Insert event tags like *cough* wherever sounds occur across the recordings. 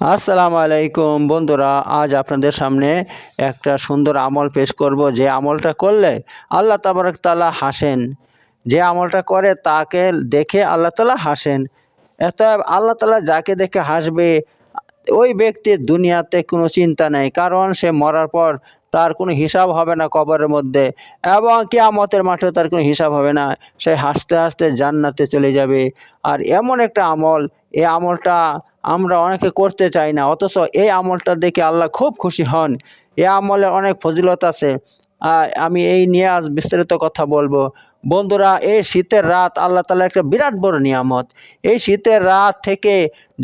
আসসালামু আলাইকুম বন্ধুরা, আজ আপনাদের সামনে একটা সুন্দর আমল পেশ করব। যে আমলটা করলে আল্লাহ তাবারক তালা হাসেন। যে আমলটা করে তাকে দেখে আল্লাহ তাআলা হাসেন। এত আল্লাহ তাআলা যাকে দেখে হাসবে, ওই ব্যক্তির দুনিয়াতে কোনো চিন্তা নেই, কারণ সে মরার পর তার কোনো হিসাব হবে না কবরের মধ্যে এবং কিয়ামতের মাঠেও তার কোনো হিসাব হবে না। সে হাসতে হাসতে জান্নাতে চলে যাবে। আর এমন একটা আমল, এই আমলটা আমরা অনেকে করতে চাই না, অথচ এই আমলটা দেখে আল্লাহ খুব খুশি হন। এই আমলের অনেক ফজিলত আছে। আমি এই নিয়ে আজ বিস্তারিত কথা বলব। বন্ধুরা, এই শীতের রাত আল্লাহ তালা একটা বিরাট বড় নিয়ামত। এই শীতের রাত থেকে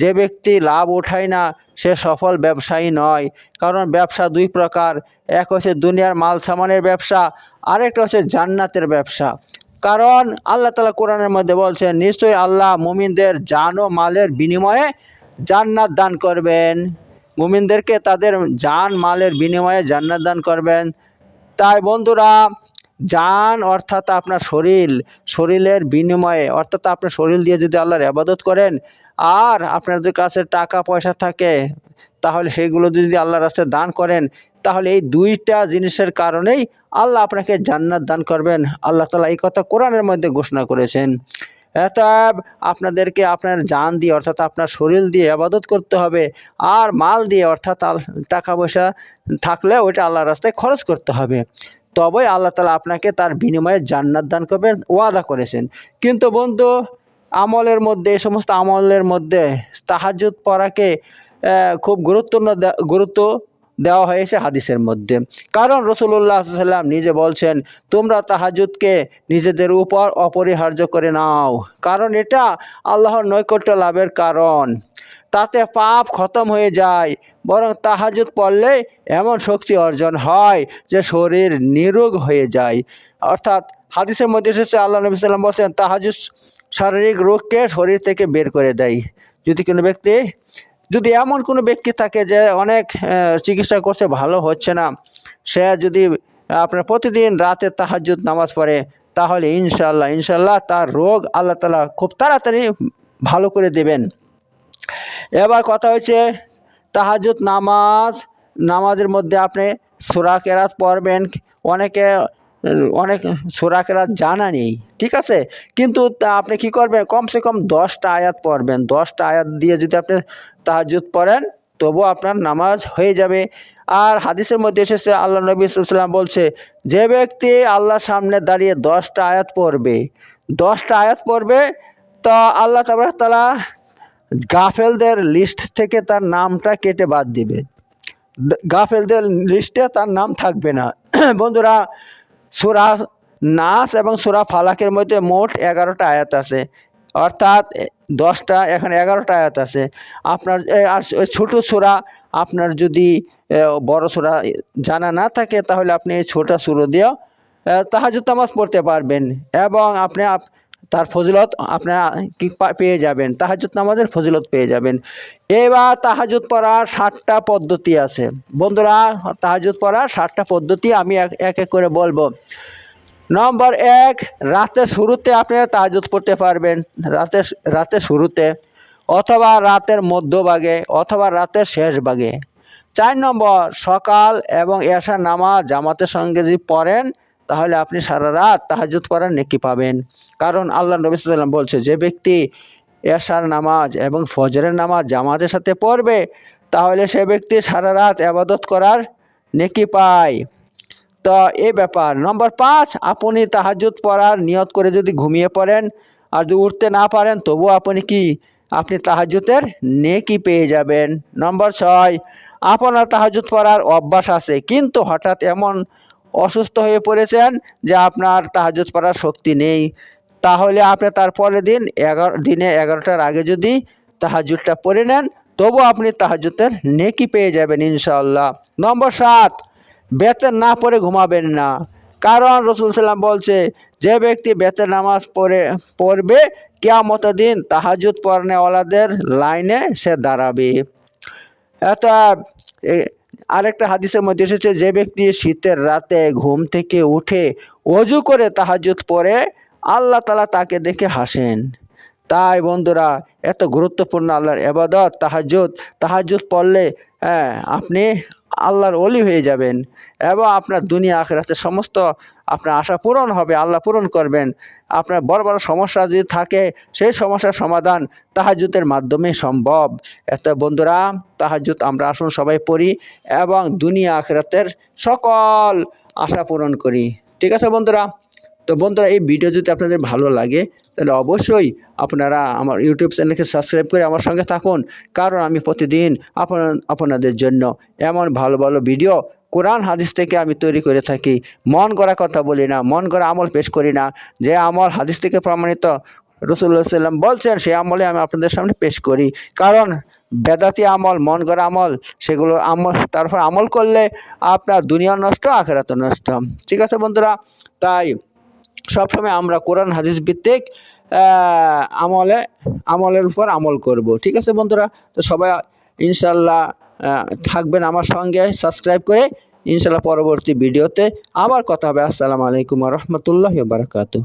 যে ব্যক্তি লাভ ওঠায় না, সে সফল ব্যবসায়ী নয়। কারণ ব্যবসা দুই প্রকার। এক হচ্ছে দুনিয়ার মাল সামানের ব্যবসা, আরেকটা হচ্ছে জান্নাতের ব্যবসা। কারণ আল্লাহ তালা কোরআনের মধ্যে বলছেন, নিশ্চয়ই আল্লাহ মুমিনদের জান ও মালের বিনিময়ে জান্নাত দান করবেন। মুমিনদেরকে তাদের জান মালের বিনিময়ে জান্নাত দান করবেন। তাই বন্ধুরা, জান অর্থাৎ আপনার শরীর, শরীরের বিনিময়ে, অর্থাৎ আপনার শরীর দিয়ে যদি আল্লাহর আবাদত করেন, আর আপনার যদি কাছে টাকা পয়সা থাকে, তাহলে সেইগুলো যদি আল্লাহর রাস্তায় দান করেন, তাহলে এই দুইটা জিনিসের কারণেই আল্লাহ আপনাকে জান্নাত দান করবেন। আল্লাহ তালা এই কথা কোরআনের মধ্যে ঘোষণা করেছেন। অতএব আপনাদেরকে আপনার জান দিয়ে, অর্থাৎ আপনার শরীর দিয়ে আবাদত করতে হবে আর মাল দিয়ে, অর্থাৎ টাকা পয়সা থাকলে ওইটা আল্লাহর রাস্তায় খরচ করতে হবে। তবেই আল্লাহ তালা আপনাকে তার বিনিময়ে জান্নাত দান করবেন, ওয়াদা করেছেন। কিন্তু বন্ধু, আমলের মধ্যে, এই সমস্ত আমলের মধ্যে তাহাজুদ পড়াকে খুব গুরুত্ব গুরুত্ব দেওয়া হয়েছে হাদিসের মধ্যে। কারণ রসুল্লাহ সাল্লাম নিজে বলছেন, তোমরা তাহাজুদকে নিজেদের উপর অপরিহার্য করে নাও। কারণ এটা আল্লাহর নৈকট্য লাভের কারণ। তাতে পাপ খতম হয়ে যায়, বরং তাহাজুদ পড়লে এমন শক্তি অর্জন হয় যে শরীর নিরোগ হয়ে যায়। অর্থাৎ হাদিসের মধ্যে এসেছে, আল্লাহ নবী সাল্লাম বলছেন তাহাজুদ শারীরিক রোগকে শরীর থেকে বের করে দেয়। যদি কোনো ব্যক্তি যদি এমন কোনো ব্যক্তি থাকে যে অনেক চিকিৎসা করছে, ভালো হচ্ছে না, সে যদি আপনার প্রতিদিন রাতে তাহাজুদ নামাজ পড়ে, তাহলে ইনশাল্লাহ ইনশাল্লাহ তার রোগ আল্লাহ তালা খুব তাড়াতাড়ি ভালো করে দেবেন। এবার কথা হচ্ছে তাহাজুদ নামাজ, নামাজের মধ্যে আপনি সুরা কেরাত পড়বেন। অনেকে অনেক সুরা কেরাত জানা নেই, ঠিক আছে? কিন্তু তা আপনি কি করবেন? কমসে কম দশটা আয়াত পড়বেন। দশটা আয়াত দিয়ে যদি আপনি তাহাজুদ পড়েন তবু আপনার নামাজ হয়ে যাবে। আর হাদিসের মধ্যে এসেছে, আল্লাহ নবী সাল্লাম বলছে, যে ব্যক্তি আল্লাহর সামনে দাঁড়িয়ে দশটা আয়াত পড়বে, দশটা আয়াত পড়বে, তো আল্লাহ তাবারাক তাআলা গাফেলদের লিস্ট থেকে তার নামটা কেটে বাদ দিবে। গাফেলদের লিস্টে তার নাম থাকবে না। *clears throat* বন্ধুরা সুরা নাস এবং সুরা ফালাকের মধ্যে মোট এগারোটা আয়াত আছে। অর্থাৎ দশটা, এখানে এগারোটা আয়াত আছে। আপনার আর ছোটো সুরা আপনার যদি বড় সুরা জানা না থাকে, তাহলে আপনি এই ছোটা সুরো দিয়েও তাহাজুদ নামাজ পড়তে পারবেন। এবং আপনি আপ- তার ফজিলত আপনারা কি পেয়ে যাবেন? তাহাজুদ নামাজের ফজিলত পেয়ে যাবেন। এবার তাহাজুদ পড়ার ষাটটা পদ্ধতি আছে। বন্ধুরা তাহাজুদ পড়ার ষাটটা পদ্ধতি আমি এক এক করে বলব। নম্বর এক, রাতের শুরুতে আপনি তাহাজুদ পড়তে পারবেন। রাতের রাতের শুরুতে অথবা রাতের মধ্যভাগে অথবা রাতের শেষ ভাগে চার নম্বর, সকাল এবং এশা নামাজ জামাতের সঙ্গে যদি পড়েন তাহলে আপনি সারা রাত তাহাজুদ পড়ার নেকি পাবেন। কারণ আল্লাহ নবী সাল্লাম বলছে, যে ব্যক্তি এশার নামাজ এবং ফজরের নামাজ জামাতের সাথে পড়বে, তাহলে সে ব্যক্তি সারা রাত আবাদত করার নেকি পায়। তো এই ব্যাপার। নম্বর পাঁচ, আপনি তাহাজুদ পড়ার নিয়ত করে যদি ঘুমিয়ে পড়েন আর যদি উঠতে না পারেন, তবু আপনি কি, আপনি তাহাজুতের নেকি পেয়ে যাবেন। নম্বর ছয়, আপনার তাহাজুদ পড়ার অভ্যাস আছে, কিন্তু হঠাৎ এমন অসুস্থ হয়ে পড়েছেন যে আপনার তাহাজুদ পড়ার শক্তি নেই। তাহলে আপনি তার পরের দিন এগারো, দিনে এগারোটার আগে যদি তাহাজুদটা পড়ে নেন তবু আপনি তাহাজুতের নেকি পেয়ে যাবেন ইনশাল্লাহ নম্বর সাত, বেতের না পড়ে ঘুমাবেন না। কারণ রসুল সাল্লাম বলছে, যে ব্যক্তি বেতের নামাজ পড়ে, পড়বে কেয়ামত দিন তাহাজুদ পড়নেওয়ালাদের লাইনে সে দাঁড়াবে। এত আরেকটা হাদিসের মধ্যে এসেছে, যে ব্যক্তি শীতের রাতে ঘুম থেকে উঠে অজু করে তাহাজুত পরে আল্লাহ তালা তাকে দেখে হাসেন। তাই বন্ধুরা, এত গুরুত্বপূর্ণ আল্লাহর এবাদত তাহাজুত তাহাজুত পড়লে হ্যাঁ আপনি আল্লাহর অলি হয়ে যাবেন এবং আপনার দুনিয়া, আখেরাতে সমস্ত আপনার আশা পূরণ হবে, আল্লাহ পূরণ করবেন। আপনার বড় বড় সমস্যা যদি থাকে, সেই সমস্যার সমাধান তাহাজুতের মাধ্যমে সম্ভব। এত বন্ধুরা তাহাজুত আমরা আসুন সবাই পড়ি এবং দুনিয়া, আখেরাতের সকল আশা পূরণ করি। ঠিক আছে বন্ধুরা? তো বন্ধুরা, এই ভিডিও যদি আপনাদের ভালো লাগে, তাহলে অবশ্যই আপনারা আমার ইউটিউব চ্যানেলকে সাবস্ক্রাইব করে আমার সঙ্গে থাকুন। কারণ আমি প্রতিদিন আপনার, আপনাদের জন্য এমন ভালো ভালো ভিডিও, কোরআন, হাদিস থেকে আমি তৈরি করে থাকি। মন করা কথা বলি না, মন করা আমল পেশ করি না। যে আমল হাদিস থেকে প্রমাণিত রসুল্লাহ সাল্লাম বলছেন, সেই আমলে আমি আপনাদের সামনে পেশ করি। কারণ বেদাতি আমল, মন করা আমল, সেগুলো আমল তারপর আমল করলে আপনার দুনিয়া নষ্ট আখেরাত নষ্ট। ঠিক আছে বন্ধুরা? তাই সবসময় আমরা কোরআন, হাদিস ভিত্তিক আমলে, আমলের উপর আমল করব। ঠিক আছে বন্ধুরা? তো সবাই ইনশাল্লাহ থাকবেন আমার সঙ্গে, সাবস্ক্রাইব করে ইনশাল্লাহ পরবর্তী ভিডিওতে আবার কথা হবে। আসসালামু আলাইকুম রহমতুল্লাহ বারকাতুহ।